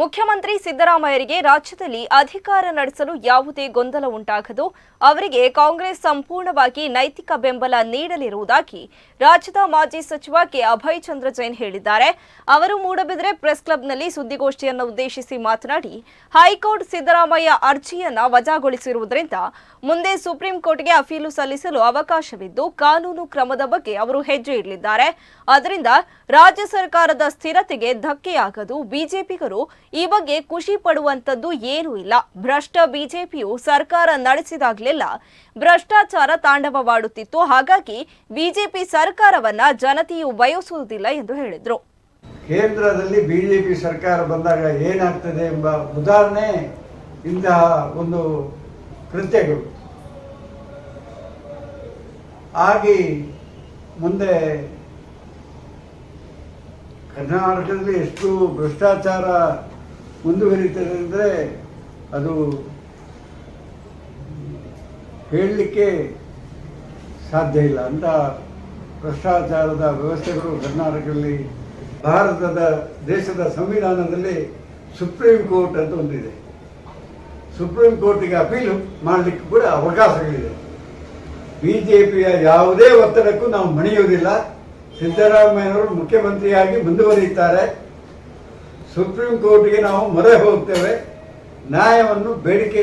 ಮುಖ್ಯಮಂತ್ರಿ ಸಿದ್ದರಾಮಯ್ಯರಿಗೆ ರಾಜ್ಯದಲ್ಲಿ ಅಧಿಕಾರ ನಡೆಸಲು ಯಾವುದೇ ಗೊಂದಲ ಉಂಟಾಗದು, ಅವರಿಗೆ ಕಾಂಗ್ರೆಸ್ ಸಂಪೂರ್ಣವಾಗಿ ನೈತಿಕ ಬೆಂಬಲ ನೀಡಲಿರುವುದಾಗಿ ರಾಜ್ಯದ ಮಾಜಿ ಸಚಿವ ಕೆ. ಅಭಯ್ ಚಂದ್ರ ಜೈನ್ ಹೇಳಿದ್ದಾರೆ. ಅವರು ಮೂಡಬಿದ್ರೆ ಪ್ರೆಸ್ ಕ್ಲಬ್ನಲ್ಲಿ ಸುದ್ದಿಗೋಷ್ಠಿಯನ್ನು ಉದ್ದೇಶಿಸಿ ಮಾತನಾಡಿ, ಹೈಕೋರ್ಟ್ ಸಿದ್ದರಾಮಯ್ಯ ಅರ್ಜಿಯನ್ನು ವಜಾಗೊಳಿಸಿರುವುದರಿಂದ ಮುಂದೆ ಸುಪ್ರೀಂ ಕೋರ್ಟ್ಗೆ ಅಪೀಲು ಸಲ್ಲಿಸಲು ಅವಕಾಶವಿದ್ದು, ಕಾನೂನು ಕ್ರಮದ ಬಗ್ಗೆ ಅವರು ಹೆಜ್ಜೆ ಇಡಲಿದ್ದಾರೆ. ಅದರಿಂದ ರಾಜ್ಯ ಸರ್ಕಾರದ ಸ್ಥಿರತೆಗೆ ಧಕ್ಕೆಯಾಗದು, ಬಿಜೆಪಿಗರು ಈ ಬಗ್ಗೆ ಖುಷಿ ಪಡುವಂಥದ್ದು ಏನೂ ಇಲ್ಲ. ಭ್ರಷ್ಟ ಬಿಜೆಪಿಯು ಸರ್ಕಾರ ನಡೆಸಿದಾಗಲೆಲ್ಲ ಭ್ರಷ್ಟಾಚಾರ ತಾಂಡವವಾಡುತ್ತಿತ್ತು. ಹಾಗಾಗಿ ಬಿಜೆಪಿ ಸರ್ಕಾರವನ್ನ ಜನತೆಯು ಬಯಸುವುದಿಲ್ಲ ಎಂದು ಹೇಳಿದ್ರು. ಕೇಂದ್ರದಲ್ಲಿ ಬಿಜೆಪಿ ಸರ್ಕಾರ ಬಂದಾಗ ಏನಾಗ್ತದೆ ಎಂಬ ಉದಾಹರಣೆ ಇಂತಹ ಒಂದು ಕೃತ್ಯಗಳು. ಆಗಿ ಮುಂದೆ ಕರ್ನಾಟಕದಲ್ಲಿ ಎಷ್ಟು ಭ್ರಷ್ಟಾಚಾರ ಮುಂದುವರಿತದೆ ಅಂದರೆ ಅದು ಹೇಳಲಿಕ್ಕೆ ಸಾಧ್ಯ ಇಲ್ಲ. ಅಂತ ಭ್ರಷ್ಟಾಚಾರದ ವ್ಯವಸ್ಥೆಗಳು ಕರ್ನಾಟಕದಲ್ಲಿ ಭಾರತದ ದೇಶದ ಸಂವಿಧಾನದಲ್ಲಿ ಸುಪ್ರೀಂ ಕೋರ್ಟ್ ಅಂತ ಒಂದಿದೆ. ಸುಪ್ರೀಂ ಕೋರ್ಟಿಗೆ ಅಪೀಲು ಮಾಡಲಿಕ್ಕೆ ಕೂಡ ಅವಕಾಶಗಳಿದೆ. ಬಿ ಜೆ ಪಿಯ ಯಾವುದೇ ಒತ್ತಡಕ್ಕೂ ನಾವು ಮಣಿಯುವುದಿಲ್ಲ ಸಿದ್ದರಾಮಯ್ಯನವರು ಮುಖ್ಯಮಂತ್ರಿಯಾಗಿ ಮುಂದುವರಿಯುತ್ತಾರೆ. ಸುಪ್ರೀಂ ಕೋರ್ಟ್ಗೆ ನಾವು ಮೊರೆ ಹೋಗ್ತೇವೆ. ನ್ಯಾಯವನ್ನು ಬೇಡಿಕೆ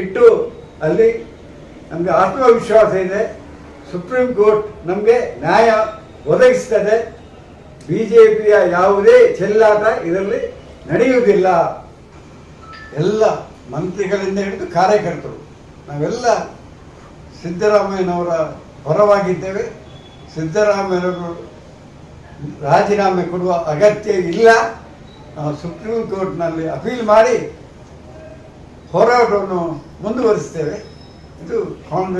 ಇಟ್ಟು ಅಲ್ಲಿ ನಮಗೆ ಆತ್ಮವಿಶ್ವಾಸ ಇದೆ. ಸುಪ್ರೀಂ ಕೋರ್ಟ್ ನಮಗೆ ನ್ಯಾಯ ಒದಗಿಸ್ತದೆ. ಬಿ ಜೆ ಪಿಯ ಯಾವುದೇ ಚೆಲ್ಲಾಟ ಇದರಲ್ಲಿ ನಡೆಯುವುದಿಲ್ಲ. ಎಲ್ಲ ಮಂತ್ರಿಗಳಿಂದ ಹಿಡಿದು ಕಾರ್ಯಕರ್ತರು, ನಾವೆಲ್ಲ ಸಿದ್ದರಾಮಯ್ಯನವರ ಪರವಾಗಿದ್ದೇವೆ. ಸಿದ್ದರಾಮಯ್ಯನವರು ರಾಜೀನಾಮೆ ಕೊಡುವ ಅಗತ್ಯ ಇಲ್ಲ. ಸುಪ್ರೀಂ ಕೋರ್ಟ್ನಲ್ಲಿ ಅಪೀಲ್ ಮಾಡಿ ಹೋರಾಟವನ್ನು ಮುಂದುವರಿಸ್ತೇವೆ ಇದು ಕಾಂಗ್ರೆಸ್